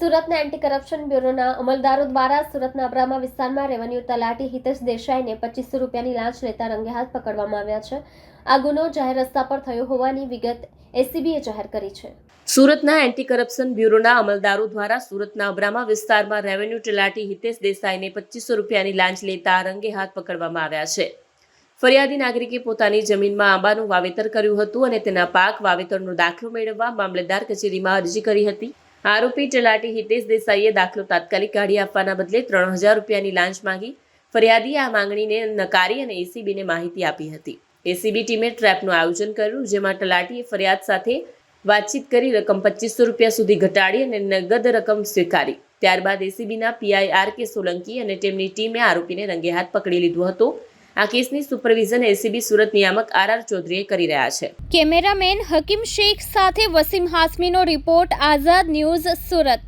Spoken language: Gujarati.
સુરતના એન્ટી કરપ્શન બ્યુરોના અમલદારો દ્વારા સુરતના અબ્રામા વિસ્તારમાં રેવન્યુ તલાટી હિતેશ દેસાઈને પચીસો રૂપિયાની લાંચ લેતા રંગે હાથ પકડવામાં આવ્યા છે. આ ગુનો જાહેર રસ્તા પર થયો હોવાની વિગત એસીબીએ જાહેર કરી છે. સુરતના એન્ટી કરપ્શન બ્યુરોના અમલદારો દ્વારા સુરતના અબ્રામા વિસ્તારમાં રેવન્યુ તલાટી હિતેશ દેસાઈને પચીસો રૂપિયાની લાંચ લેતા રંગે હાથ પકડવામાં આવ્યા છે. ફરિયાદી નાગરિકે પોતાની જમીનમાં આંબાનું વાવેતર કર્યું હતું અને તેના પાક વાવેતરનો દાખલો મેળવવા મામલતદાર કચેરીમાં અરજી કરી હતી. આરોપી તલાટી હિતેશ દેસાઈએ દાખલો તાત્કાલિક કાઢી આપવાના બદલે ત્રણ હજાર રૂપિયાની લાંચ માંગી. ફરિયાદીએ આ માંગણીને નકારી અને એસીબીને માહિતી આપી હતી. એસીબી ટીમે ટ્રેપનું આયોજન કર્યું, જેમાં તલાટીએ ફરિયાદ સાથે વાતચીત કરી રકમ પચીસો રૂપિયા સુધી ઘટાડી અને નગદ રકમ સ્વીકારી. ત્યારબાદ એસીબીના પીઆઈ આર કે સોલંકી અને તેમની ટીમે આરોપીને રંગે હાથ પકડી લીધો હતો. આ કેસની સુપરવિઝન એસીબી સુરત નિયામક આર આર ચૌધરીએ કરી રહ્યા છે. કેમેરામેન હકીમ શેખ સાથે વસીમ હાસમીનો રિપોર્ટ આઝાદ ન્યૂઝ સુરત.